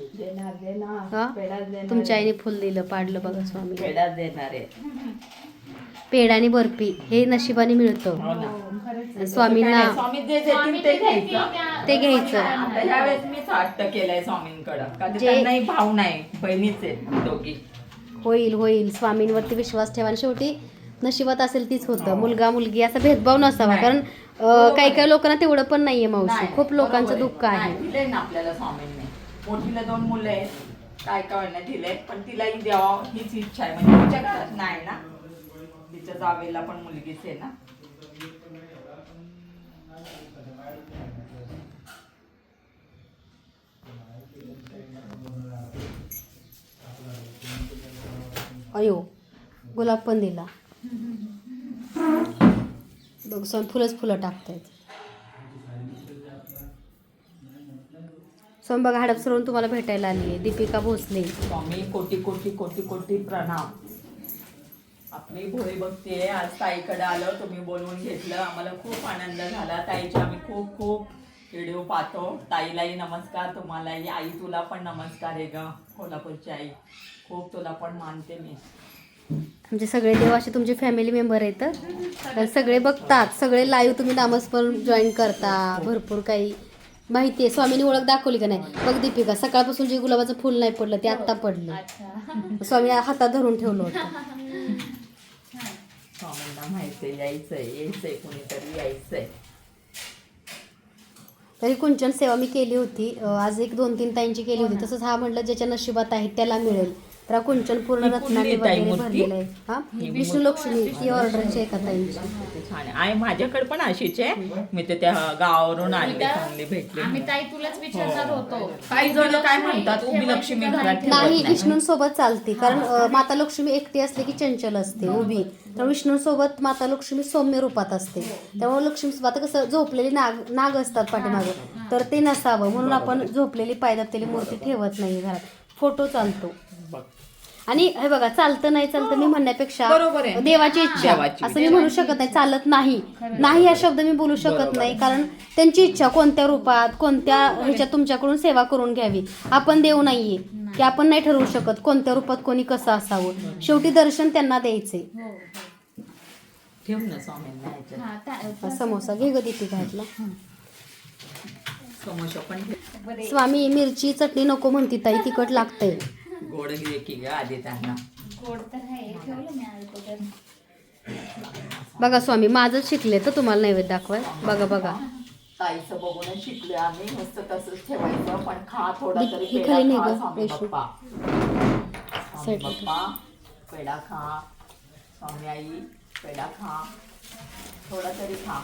देणार देणार. हा? तुमच्या. आईने फुल दिलं पाडलं बघा स्वामी पेढाच देणार आहे. आणि बर्फी हे नशिबाने मिळतं. हो ना. आणि स्वामींना काय, स्वामी जे देतील ते घ्यायचं. ते घ्यायचं. आता ह्यावेळेस मी हट्ट केलाय स्वामींकडं. का ते जे- त्यांनाही नाही. बहिणीच आहेत दोघी. होईल होईल. स्वामींवरती विश्वास ठेवा. आणि शेवटी नशिबात असेल तीच होतं. मुलगा मुलगी असा भेदभाव नसावा. नाही. कारण अं, काही काही लोकांना तेवढं पण नाहीये मावशी. नाही, खूप लोकांचं दुःख आहे. ना आपल्याला स्वामींनी. मोठीला दोन मुलं आहेत. काय काय ना दिले पण तिलाही द्यावा हीच इच्छा आहे. म्हणजे तिच्या घरात नाही ना. तिच्या जावेला पण मुलगीच आहे ना. अयो गुलाब पण दिला. बघ स्वामी फुलंच फुलं टाकतायत. बघा हडपसरून तुम्हाला भेटायला आली आहे. दीपिका भोसले. स्वामी कोटी कोटी कोटी कोटी प्रणाम. आपली भोळी बघते आज ताईकडे आलो तुम्ही बोलवून घेतलं. आम्हाला खूप आनंद झाला. ताईचे आम्ही खूप खूप व्हिडिओ पाहतो. ताईलाही नमस्कार. तुम्हालाही. आई तुला पण नमस्कार आहे ग. कोल्हापूरची आई. खूप तुला पण मानते मी. आमचे सगळे देव असे तुमचे फॅमिली मेंबर आहेत. तर सगळे बघतात. सगळे लाईव्ह तुम्ही नामस्मरण जॉईन करता. भरपूर काही माहिती आहे स्वामीनी ओळख दाखवली का नाही? बघ दीपिका सकाळपासून जे गुलाबाचं फुल नाही पडलं ते आत्ता पडलं. स्वामी हातात धरून ठेवलं होतं. स्वामींना माहिती आहे यायचंय यायचंय कुणीतरी यायचंय. तरी कुंचन सेवा मी केली होती. आज एक दोन तीन ताईंची केली होती. तसंच हा म्हटलं ज्याच्या नशिबात आहे त्याला मिळेल. तर हा कुंचन पूर्ण ही रत्नाने वगैरे मूर्ती? भरलेलं आहे. हा? ही विष्णू लक्ष्मी ती ऑर्डरची एका ताईंची ते छान आहे. आई माझ्याकडे पण अशीच आहे. मी ते त्या गावावरून आणले चांगली भेटली. आम्ही ताई तुलाच विचारणार होतो. काही जण काय म्हणतात? उभी लक्ष्मी घरात ठेवत नाही नाही. विष्णूंसोबत चालते. कारण माता लक्ष्मी एकटी असते की चंचल असते उभी. तर विष्णूंसोबत माता लक्ष्मी सौम्य रूपात असते. त्यामुळे लक्ष्मी आता कसं झोपलेली नाग नाग असतात पाठीमागे. तर ते नसावं. म्हणून आपण झोपलेली पायदातेली मूर्ती ठेवत नाही घरात. फोटो चालतो. बघ. आणि हे बघा चालतं नाही चालतं मी म्हणण्यापेक्षा बरोबर आहे. देवाची इच्छा देवाची असं मी म्हणू शकत नाही चालत नाही. नाही हा शब्द मी बोलू शकत नाही कारण त्यांची इच्छा कोणत्या रूपात कोणत्या ह्याच्यात तुमच्याकडून सेवा करून घ्यावी. आपण देव नाहीये की आपण नाही ठरवू शकत कोणत्या रूपात कोणी कसं असावं. शेवटी दर्शन त्यांना द्यायचे. हो, ठेव ना स्वामींना ह्याच्यात. हा, ता- समोसा घे ग दीपी घातला समोसा पण. स्वामी मिरची चटणी नको म्हणती ताई तिखट लागतंय. गोड घे की ग आधी त्यांना. गोड तर आहे ठेवलं मी अगोदर बघा स्वामी माझंच शिकले तर तुम्हाला नैवेद्य दाखवाय. बघा बघा. ताईचं बघून शिकले आम्ही मस्त तसंच ठेवायचं पण खा थोडा तरी ही पेढा खाली नाही खा ग, स्वामी रेशू. बाप्पा स्वामी Side ला बाप्पा पेढा खा. स्वामी आई पेढा खा. थोडा तरी खा.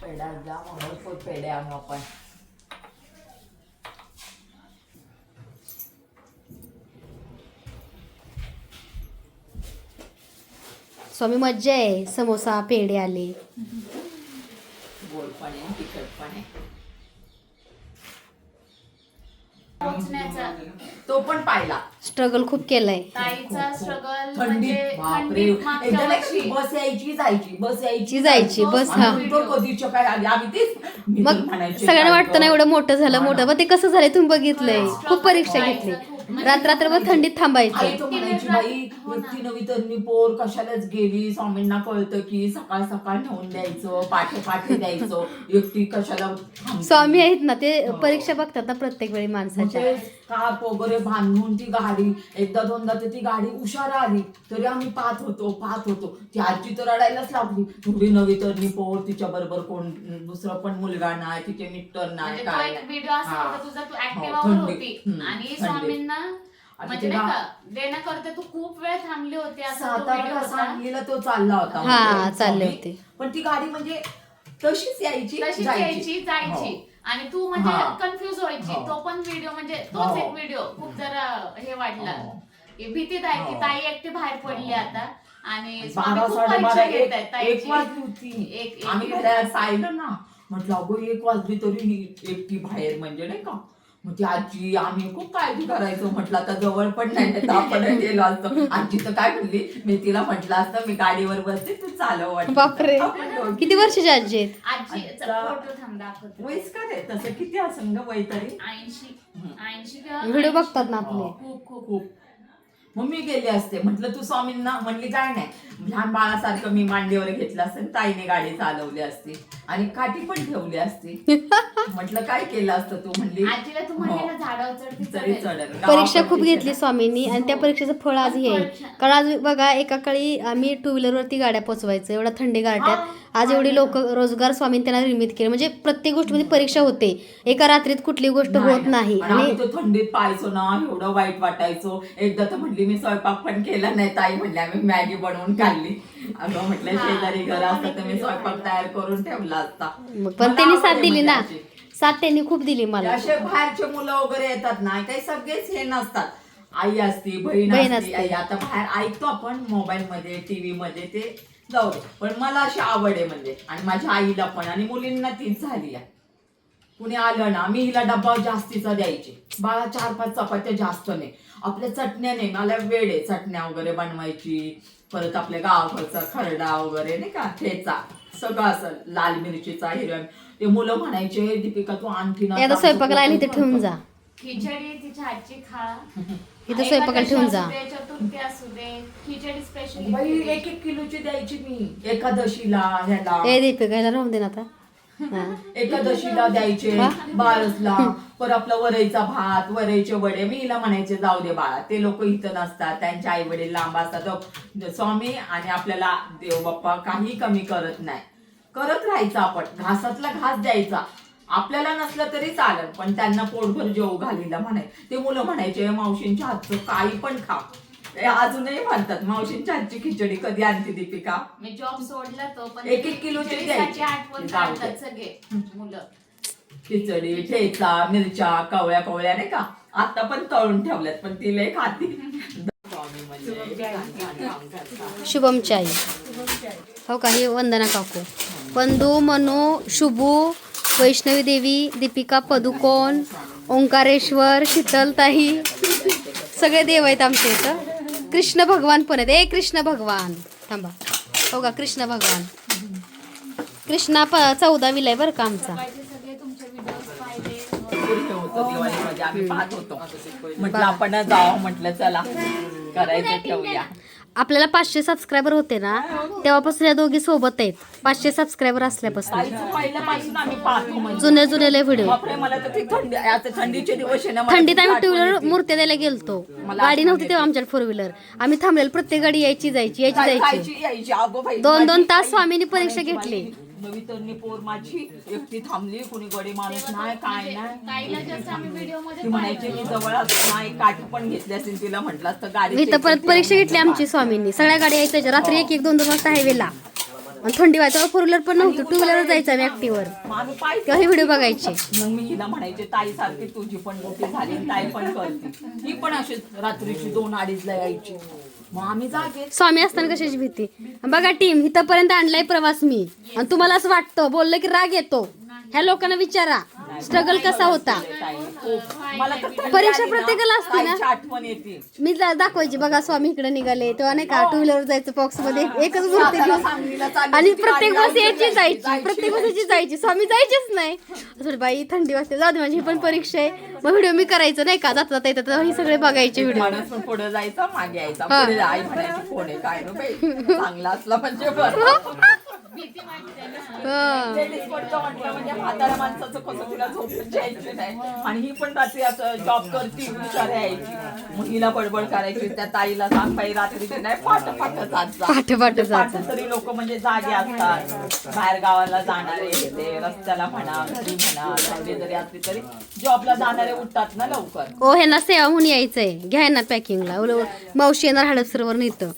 पेढा जा भरपूर पेढे आणू आपण. स्वामी मज्जा आहे. समोसा पेढे आले. गोड पण आहे तिखट पण आहे तो पण पाहिला. स्ट्रगल खूप केलाय. ताईचा स्ट्रगल थंडी म्हणजे बापरे. थंडीत मागच्या वर्षी. बस यायची जायची बस यायची ची जायची, बस, हा. आणि तो कधीच्या काय आली आम्ही तेच. मी तर मग म्हणायचे, सगळ्यांना काय वाटतं ना गं? एवढं मोठं झालं हा. मोठं. पण ते कसं झालंय तुम्ही बघितलंय? खूप परीक्षा घेतली. रात रात्रभर थंडीत आई थांबायचं. तो म्हणायची बाई हो ना. नवी तरणी पोर कशालाच गेली? स्वामींना कळतं की सकाळ सकाळ नेऊन द्यायचं पाठे पाठे द्यायचं. एकटी कशाला थांबते? स्वामी आहेत ना ते हो. परीक्षा बघतात ना प्रत्येक वेळी माणसाच्या. म्हणजे काप वगैरे बांधून ती गाडी एकदा दोनदा तर ती गाडी उशार आली तरी आम्ही पाहत होतो पाहत होतो ती आजी तर रडायलाच लागली थोडी नवी तरणी पोर तिच्या बरोबर कोण दुसरं पण मुलगा नाही तिचे मिस्टर नाही म्हणजे तो काय एक नाही. व्हिडिओ असा हा. होता तुझा तू हो, ऍक्टिव्हावर थंडी. होती आणि. स्वामींना म्हणजे नाही का तू खूप वेळ थांबली होती असा सांगलीला तो चालला होता हा, म्हणजे चालले. होते. पण ती गाडी म्हणजे तशीच यायची तशीच जायची. यायची जायची हो. आणि तू म्हणजे हा. कन्फ्युज व्हायची हो. तो पण व्हिडिओ म्हणजे हो. तोच एक व्हिडिओ खूप जरा हे वाटला हो. की भीतीदायक की हो. ताई एकटी बाहेर पडली हो. आता आणि स्वामी बारा खूप साडेबारा परीक्षा घेत एक आहेत एक ताईची. वाजली होती एक- एक- आम्ही घड्याळात पाहिलं ना म्हटलं अगो एक वाजली तरी ही एकटी बाहेर म्हणजे नाही का मग ती आजी आम्ही खूप काळजी करायचो. म्हटलं आता जवळ पण नाही नाही तर आपण गेलो असतो. आजी तर काय म्हणली मी तिला म्हटलं असतं मी गाडीवर बसते तू चालव. बापरे. किती वर्षाची आजी आहेत? आजीचा आजचा- फोटो थांब दाखवते. वयस्कर आहे तसं किती असं ग वय तरी. ऐंशी ऐंशी व्हिडिओ 80. बघतात ना आपले. खूप खूप. खूप. मग मी गेले असते. म्हटलं तू स्वामींना म्हणली काय नाही. लहान बाळासारखं मी मांडीवर घेतलं असतं ताईने गाडी चालवली असती आणि काठी पण ठेवली असती. म्हटलं काय केलं असतं तू म्हणली? आजीला तू म्हणले ना हो. झाडावर चढ ती तरी चढेल. चढेल परीक्षा खूप गावाकडची घेतली स्वामींनी आणि त्या परीक्षेचं फळ आज हे आहे कारण आज बघा एका काळी आम्ही टू व्हीलरवरती गाड्या पोचवायचो. एवढा थंडी गारट्यात. आज एवढी लोक रोजगार स्वामींनी त्यांना निर्मित केले. म्हणजे प्रत्येक गोष्टीमध्ये परीक्षा होते. एका रात्रीत कुठली गोष्ट होत नाही. आणि तो थंडीत पाहायचो ना एवढं वाईट वाटायचो. एकदा तर म्हटली मी स्वयंपाक पण केला नाही ताई म्हणली आम्ही मॅगी बनवून खाल्ली. अगं म्हटलं शेजारी घर असतं तर मी स्वयंपाक तयार करून ठेवला असता. मग पण मला त्यांनी आवड साथ आहे दिली ना. म्हणजे अशी. साथ त्यांनी खूप दिली मला. असे बाहेरचे मुलं वगैरे येतात ना काही सगळेच हे नसतात. आई असती बहीण बहीण असती असते. आई. आता बाहेर ऐकतो आपण मोबाईल मध्ये टीव्ही मध्ये ते जाऊ दे पण मला अशी आवड आहे म्हणजे. आणि माझ्या आईला पण आणि मुलींना तीच झाली आहे. कुणी आलं ना मी हिला डब्बा जास्तीचा द्यायचे. बाळा चार पाच चपात्या जास्त नाही. आपल्या चटण्या नाही मला वेळ आहे चटण्या वगैरे बनवायची. परत आपल्या गावाकडचा खरडा वगैरे नाही का ठेचा. सगळं असं लाल मिरचीचा हिरव्या ते मुलं म्हणायचे दीपिका तू आणखी ना तर ठेवून जा. खिचडी तिच्या हातची खा. इथं स्वयंपाकाला ठेवून जा. एकादशी असू दे, चतुर्थी असू दे खिचडी स्पेशल बाई एक एक किलोची द्यायची मी एकादशीला ह्याला. ए दीपिका ह्याला राहून दे ना आता. हा. एकादशीला द्यायचे बारसला पर आपला वरईचा भात वरईचे वडे. मी हिला म्हणायचे जाऊ दे बाळा ते लोक इथं नसतात. त्यांचे आई वडील लांब असतात. स्वामी आणि आपल्याला देव बाप्पा काही कमी करत नाही. करत राहायचं आपण. घासातला घास द्यायचा. आपल्याला नसलं तरी चालेल पण त्यांना पोटभर जेव घालीला म्हणाय ते मुलं म्हणायचे मावशींच्या हातचं काही पण खा. ते अजूनही म्हणतात मावशींच्या हातची खिचडी कधी आणते दीपिका? मी जॉब सोडला तो पण एक- एक किलोची खिचडीसाठी द्यायची. आठवण जाऊ दे. काढतात सगळे मुलं. खिचडी ठेचा मिरच्या कवळ्या कवळ्या नाही का? आता पण तळून ठेवल्यात पण ती लय खाती. स्वामी म्हणजे शुभमची आई हो का? ही वंदना काकू. पंदू मनू शुभू वैष्णवी देवी दीपिका पदुकोण ओंकारेश्वर शीतलताई सगळे देव आहेत आमच्या इथं. कृष्ण भगवान पण आहेत. ए कृष्ण भगवान. थांबा. हो का? कृष्ण भगवान. कृष्णा प चौदावीला आहे बरं का आमचा. म्हटलं आपण जावं म्हटलं चला करायचं ठेवूया आपल्याला पाचशे सबस्क्रायबर होते ना तेव्हापासून या दोघी सोबत आहेत. पाचशे सबस्क्रायबर असल्यापासून. ताईचं पहिल्यापासून आम्ही पाहतो म्हणजे. जुने जुने लय व्हिडिओ बापरे मला तर ती थंडी आता थंडीचे दिवस आहे ना मला थंडीत आम्ही टू व्हीलर. मूर्त्या द्यायला गेलतो. गाडी नव्हती तेव्हा आमच्याकडे फोर व्हीलर आम्ही थांबलेलो प्रत्येक गाडी यायची जायची यायची जायची. खायची यायची अगो बाई दोन- दोन तास स्वामींनी परीक्षा घेतली. नवी तरणी पोर माझी एकटी थांबली कुणी गडी माणूस नाही काय नाही. ताईला जसं आम्ही व्हिडिओ ती मध्ये म्हणायची मी जवळ असताना एक काठी पण घेतली असेल तिला म्हटलं असतं गाडी मी तर परत परीक्षा घेतली आमची स्वामींनी. सगळ्या गाड्या यायच्या रात्री एक एक दोन दोन वाजता हायवेला आणि थंडी व्हायचं फोर व्हीलर पण नव्हतं टू व्हीलर जायचं आम्ही ऍक्टिव्हवर तेव्हा हे व्हिडिओ बघायचे. मग मी हिला म्हणायचे ताई सारखी तुझी पण मोठी झाली ताई पण करते. ही पण अशी रात्रीची दोन अडीचला यायची. मग आम्ही जागे. स्वामी असताना कशाची भीती? बघा टीम इथंपर्यंत आणलाय प्रवास मी. आणि तुम्हाला असं वाटतं बोललं की राग येतो. ह्या लोकांना विचारा. स्ट्रगल कसा होता? मला तर थंडी परीक्षा प्रत्येकाला असते ना? ताईची आठवण येते. मी दाखवायची बघा स्वामी इकडे निघाले तेव्हा नाही का टू व्हीलर जायचं बॉक्समध्ये एकच मूर्ती घेऊन सांगलीला चालली आणि होती प्रत्येक गाडी, बस यायची जायची. प्रत्येक बस यायची जायची. स्वामी जायचीच नाही. असं बाई थंडी वाजते. जाऊ दे माझी ही पण परीक्षा आहे. मग व्हिडिओ मी करायचं नाही का? जाता जाता येतात हे सगळे बघायचे व्हिडिओ माणूस पण पुढे जायचा मागे यायचा. हा. पुढे आई म्हणायची कोण आहे? काय नो बाई? चांगला असला म्हणजे बरं. ना म्हणजे म्हाताऱ्या माणसाचं कसं तिला झोपून जायची नाही. आणि ही पण रात्री असं जॉब करती हुशार यायची मग हिला बडबड करायची त्या ताईला सांग बाई रात्रीची नाही पाठ पाठ जात पाठ-. पाठ तरी लोक म्हणजे जागे असतात. बाहेर गावाला जाणारे ते रस्त्याला म्हणा घरी म्हणा जरी असली तरी जॉबला जाणारे उठतात ना लवकर. ओ ह्यांना सेवा म्हणून यायचंय. घ्या ना पॅकिंगला मावशी येणार हडपसरवर नेतं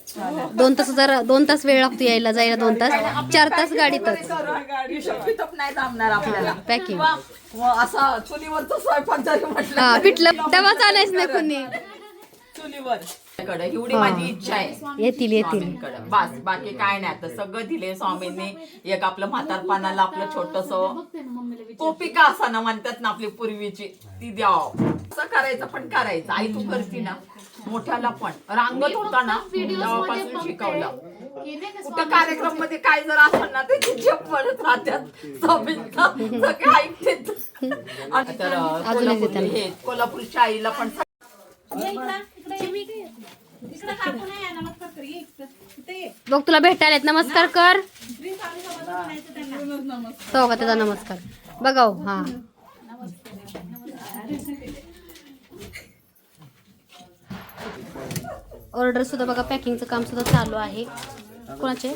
दोन तास जरा दोन तास वेळ लागतो यायला जायला दोन तास. चार तास गाडीतच. गाडी शक्यतोप नाही जमणार आपल्याला. packing. किंवा व असा चुलीवरचा स्वयंपाक जरी म्हटलं हा तरी पिठलं तिला डबा चालायच नाही. कुणी. चुलीवर. कडे एवढी. माझी इच्छा आहे. येतील येतील. स्वामींकडे. बस बाकी काय नाही आता. सगळं दिले स्वामींनी. एक आपलं म्हातारपणाला आपलं छोटस पोपिका असं ना म्हणतात ना आपली पूर्वीची. ती द्याव. असं करायचं पण करायचं. आई तू करती ना. मोठ्याला पण. रांगत होता ना. तेव्हापासून शिकवलं. कुठं कार्यक्रममध्ये काय जर असेल ना ते झेप पडत राहतात स्वामींचा सगळे ऐकतात आणि तर कोल्हापूर. हे पण बघ तुला भेटायला येत. नमस्कार कर. तो का त्याचा नमस्कार. बघाव हा. ऑर्डर सुद्धा बघा पॅकिंगचं काम सुद्धा चालू आहे. कोणाचे?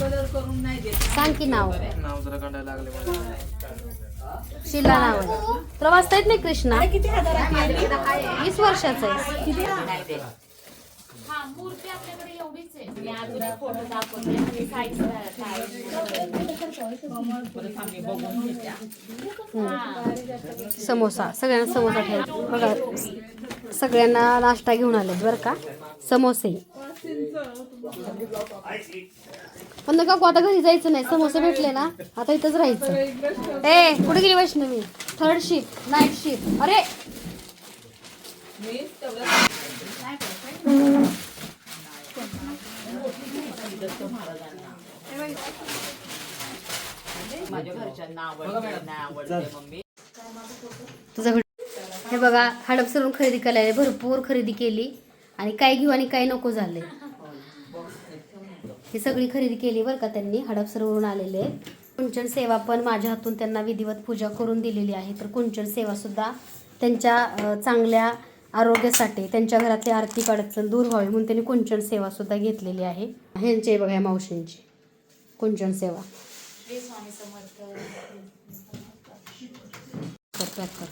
कलर करून नाही देत. सांग की नाव. नाव जरा काढायला लागले शिला नाव आहे. तुला वाचता येत नाही कृष्णा. वीस वर्षाचं आहे. नाही देत. मूर्ती आपल्याकडे एवढीच आहे. मी फोटो आणि काय-. समोसा. सगळ्यांना समोसा ठेव. बघा सगळ्यांना नाश्ता घेऊन आले बरं का? समोसे. पण नका आता घरी जायचं नाही. समोसे भेटले ना आता इथंच राहायचं. ए कुठे गेली Vaishnavi? Third shift night shift अरे! दत्त महाराजांना. माझ्या घरच्यांना आवडते नाही आवडते मम्मी. तुझा हे बघा हडपसरून खरेदी करायला भरपूर खरेदी केली. आणि काय घेऊ आणि काय नको झाले. ही सगळी खरेदी केली बरं का त्यांनी हडपसरवरून आलेले. आहेत. कुंचन सेवा पण माझ्या हातून त्यांना विधिवत पूजा करून दिलेली आहे. तर कुंचन सेवा सुद्धा त्यांच्या चांगल्या आरोग्यासाठी त्यांच्या घरातली आर्थिक अडचण दूर व्हावी म्हणून त्यांनी कुंचन सेवा सुद्धा घेतलेली आहे. ह्यांचे बघा या मावशींची कुंचन सेवा. श्री स्वामी समर्थ. कर, पॅक कर